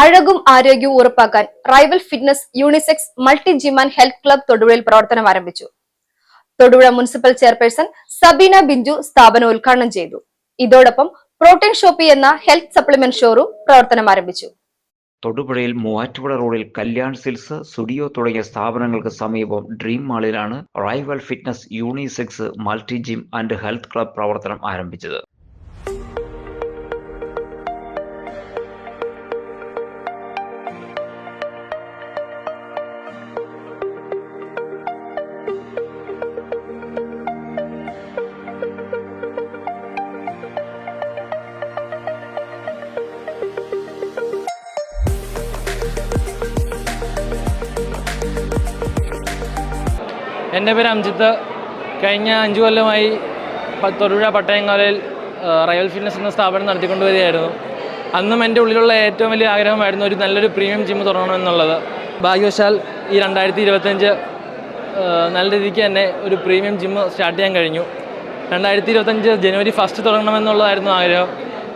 അഴകും ആരോഗ്യവും ഉറപ്പാക്കാൻ rival fitness unisex multi gym and health club തൊടുപുഴയിൽ പ്രവർത്തനം ആരംഭിച്ചു. തൊടുപുഴ മുനിസിപ്പൽ ചെയർപേഴ്സൺ സബീന ബിഞ്ചു സ്ഥാപനം ഉദ്ഘാടനം ചെയ്തു. ഇതോടൊപ്പം പ്രോട്ടീൻ ഷോപ്പി എന്ന ഹെൽത്ത് സപ്ലിമെന്റ് ഷോറൂം പ്രവർത്തനം ആരംഭിച്ചു. തൊടുപുഴയിൽ മൂവാറ്റുപുഴ റോഡിൽ കല്യാൺ സിൽസ് സ്റ്റുഡിയോ തുടങ്ങിയ സ്ഥാപനങ്ങൾക്ക് സമീപം dream മാളിലാണ് rival fitness unisex multi gym and health club പ്രവർത്തനം ആരംഭിച്ചത്. എന്റെ പേര് അംജിത്ത്. കഴിഞ്ഞ അഞ്ച് കൊല്ലമായി തൊടുപുഴ പട്ടയങ്കാലയിൽ റയൽ ഫിറ്റ്നസ് എന്ന സ്ഥാപനം നടത്തിക്കൊണ്ട് വരികയായിരുന്നു അന്നും എന്റെ ഉള്ളിലുള്ള ഏറ്റവും വലിയ ആഗ്രഹമായിരുന്നു ഒരു നല്ലൊരു പ്രീമിയം ജിം തുടങ്ങണമെന്നുള്ളത് ഭാഗ്യവശാൽ ഈ രണ്ടായിരത്തി ഇരുപത്തഞ്ച് നല്ല രീതിക്ക് തന്നെ ഒരു പ്രീമിയം ജിം സ്റ്റാർട്ട് ചെയ്യാൻ കഴിഞ്ഞു. രണ്ടായിരത്തി ഇരുപത്തഞ്ച് ജനുവരി ഫസ്റ്റ് തുടങ്ങണമെന്നുള്ളതായിരുന്നു ആഗ്രഹം.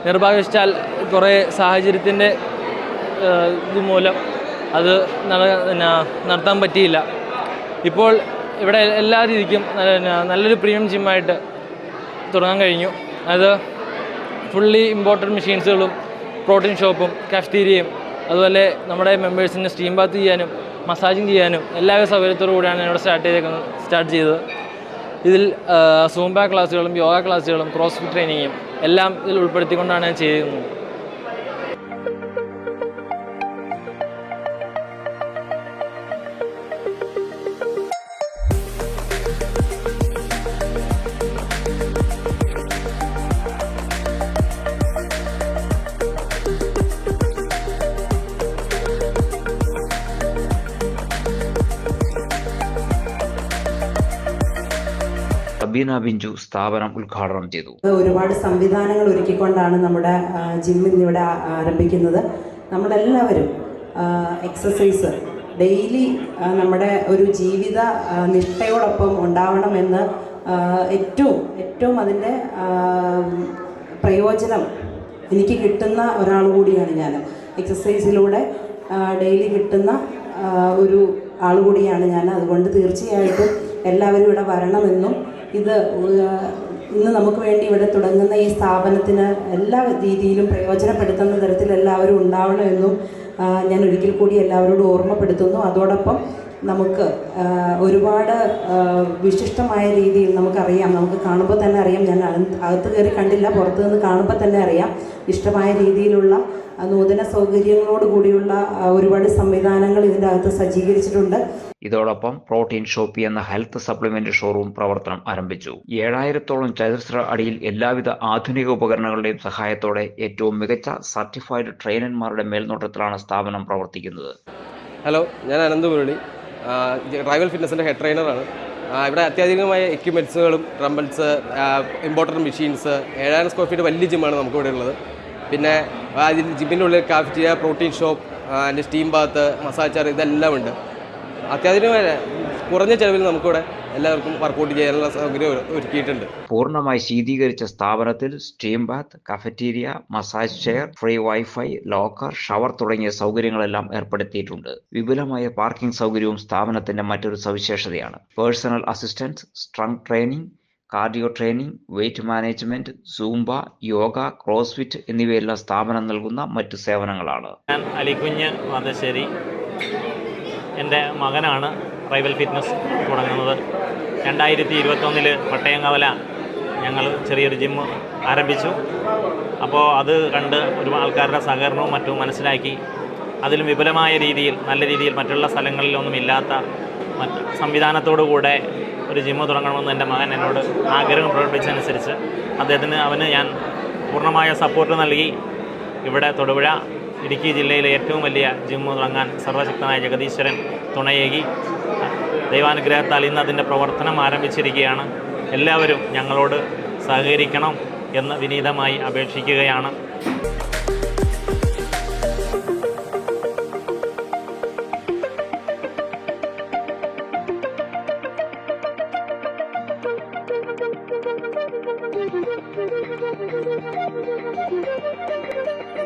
നിർഭാഗ്യവശാൽ കുറേ സാഹചര്യത്തിന്റെ ഇതുമൂലം അത് നട- നടത്താൻ പറ്റിയില്ല. ഇപ്പോൾ ഇവിടെ എല്ലാ രീതിക്കും നല്ലൊരു പ്രീമിയം ജിമ്മായിട്ട് തുടങ്ങാൻ കഴിഞ്ഞു. അത് ഫുള്ളി ഇമ്പോർട്ടന്റ് മെഷീൻസുകളും പ്രോട്ടീൻ ഷോപ്പും കാഫ്റ്റീരിയയും അതുപോലെ നമ്മുടെ മെമ്പേഴ്സിന് സ്റ്റീം ബാത്ത് ചെയ്യാനും മസാജിങ് ചെയ്യാനും എല്ലാവിധ സൗകര്യത്തോടു കൂടിയാണ് ഇവിടെ സ്റ്റാർട്ട് ചെയ്തേക്കുന്നത് സ്റ്റാർട്ട് ചെയ്തത്. ഇതിൽ സൂംബ ക്ലാസ്സുകളും യോഗ ക്ലാസ്സുകളും ക്രോസ്ഫിറ്റ് ട്രെയിനിങ്ങും എല്ലാം ഇതിൽ ഉൾപ്പെടുത്തിക്കൊണ്ടാണ് ഞാൻ ചെയ്യുന്നത് സബീന ബിഞ്ചു സ്ഥാപനം ഉദ്ഘാടനം ചെയ്തു. ഒരുപാട് സംവിധാനങ്ങൾ ഒരുക്കിക്കൊണ്ടാണ് നമ്മുടെ ജിം ഇന്നിവിടെ ആരംഭിക്കുന്നത്. നമ്മളെല്ലാവരും എക്സസൈസ് ഡെയിലി നമ്മുടെ ഒരു ജീവിത നിഷ്ഠയോടൊപ്പം ഉണ്ടാവണമെന്ന് ഏറ്റവും ഏറ്റവും അതിന്റെ പ്രയോജനം എനിക്ക് കിട്ടുന്ന ഒരാൾ കൂടിയാണ് ഞാൻ. എക്സസൈസിലൂടെ ഡെയിലി കിട്ടുന്ന ഒരു ആൾ കൂടിയാണ് ഞാൻ. അതുകൊണ്ട് തീർച്ചയായിട്ടും എല്ലാവരും ഇവിടെ വരണമെന്നും ഇത് ഇന്ന് നമുക്ക് വേണ്ടി ഇവിടെ തുടങ്ങുന്ന ഈ സ്ഥാപനത്തിന് എല്ലാ രീതിയിലും പ്രയോജനപ്പെടുത്തുന്ന തരത്തിൽ എല്ലാവരും ഉണ്ടാവണമെന്നും ഞാൻ ഒരിക്കൽ കൂടി എല്ലാവരോടും ഓർമ്മപ്പെടുത്തുന്നു. അതോടൊപ്പം നമുക്ക് ഒരുപാട് വിശിഷ്ടമായ രീതിയിൽ നമുക്കറിയാം. നമുക്ക് കാണുമ്പോൾ തന്നെ അറിയാം. ഞാൻ അകത്ത് കയറി കണ്ടില്ല പുറത്തുനിന്ന് കാണുമ്പോൾ തന്നെ അറിയാം. ഇഷ്ടമായ രീതിയിലുള്ള നൂതന സൗകര്യങ്ങളോട് കൂടിയുള്ള ഒരുപാട് സംവിധാനങ്ങൾ ഇതിന്റെ അകത്ത് സജ്ജീകരിച്ചിട്ടുണ്ട്. ഇതോടൊപ്പം പ്രോട്ടീൻ ഷോപ്പി എന്ന ഹെൽത്ത് സപ്ലിമെന്റ് ഷോറൂം പ്രവർത്തനം ആരംഭിച്ചു. ഏഴായിരത്തോളം ചതുരശ്ര അടിയിൽ എല്ലാവിധ ആധുനിക ഉപകരണങ്ങളുടെയും സഹായത്തോടെ ഏറ്റവും മികച്ച സർട്ടിഫൈഡ് ട്രെയിനർമാരുടെ മേൽനോട്ടത്തിലാണ് സ്ഥാപനം പ്രവർത്തിക്കുന്നത്. ഹലോ ഞാൻ അനന്ത് മുരളി. ട്രൈബൽ ഫിറ്റ്നസിന്റെ ഹെഡ് ട്രെയിനറാണ്. ഇവിടെ അത്യാധുനികമായ എക്യുപ്മെന്റ്സുകളും ട്രംബൽസ് ഇമ്പോർട്ടന്റ് മെഷീൻസ് ഏഴായിരം സ്ക്വയർ ഫീറ്റ് വലിയ ജിമ്മാണ് നമുക്ക് ഇവിടെ ഉള്ളത്. പിന്നെ അതിൽ ജിമ്മിന്റെ ഉള്ളിൽ കാഫറ്റീരിയ പ്രോട്ടീൻ ഷോപ്പ് അതിന്റെ സ്റ്റീം ബാത്ത് മസാജ് ചാർ ഇതെല്ലാം ഉണ്ട്. അത്യാധുനികമായ കുറഞ്ഞ ചെലവിൽ നമുക്കിവിടെ എല്ലാവർക്കും വർക്കൗട്ട് ചെയ്യാനുള്ള സൗകര്യം ഒരു- ഒരുക്കിയിട്ടുണ്ട്. പൂർണമായി ശീതീകരിച്ച സ്ഥാപനത്തിൽ steam bath cafeteria massage chair free wifi locker shower തുടങ്ങിയ സൗകര്യങ്ങളെല്ലാം ഏർപ്പെടുത്തിയിട്ടുണ്ട്. വിപുലമായ പാർക്കിംഗ് സൗകര്യവും സ്ഥാപനത്തിന്റെ മറ്റൊരു സവിശേഷതയാണ്. Personal assistance strength training cardio training weight management Zumba yoga CrossFit എന്നിവയെല്ലാം സ്ഥാപനം നൽകുന്ന മറ്റു സേവനങ്ങളാണ്. ഞാൻ അലിക്കുഞ്ഞ് വന്നശ്ശേരി. എന്റെ മകനാണ് റൈവൽ ഫിറ്റ്നസ് തുടങ്ങുന്നത്. രണ്ടായിരത്തി ഇരുപത്തൊന്നിൽ പട്ടയംകവല ഞങ്ങൾ ചെറിയൊരു ജിം ആരംഭിച്ചു. അപ്പോൾ അത് കണ്ട് ഒരു ആൾക്കാരുടെ സഹകരണവും മറ്റും മനസ്സിലാക്കി. അതിലും വിപുലമായ രീതിയിൽ നല്ല രീതിയിൽ മറ്റുള്ള സ്ഥലങ്ങളിലൊന്നും ഇല്ലാത്ത സംവിധാനത്തോടു കൂടെ ഒരു ജിമ്മ് തുടങ്ങണമെന്ന് എന്റെ മകൻ എന്നോട് ആഗ്രഹം പ്രകടിപ്പിച്ചതനുസരിച്ച് അദ്ദേഹത്തിന് അവന് ഞാൻ പൂർണമായ സപ്പോർട്ട് നൽകി. ഇവിടെ തൊടുപുഴ ഇടുക്കി ജില്ലയിലെ ഏറ്റവും വലിയ ജിമ്മ് തുടങ്ങാൻ സർവശക്തനായ ജഗദീശ്വരൻ തുണയേകി. ദൈവാനുഗ്രഹത്താൽ ഇന്ന് അതിന്റെ പ്രവർത്തനം ആരംഭിച്ചിരിക്കുകയാണ്. എല്ലാവരും ഞങ്ങളോട് സഹകരിക്കണം എന്ന് വിനീതമായി അപേക്ഷിക്കുകയാണ്.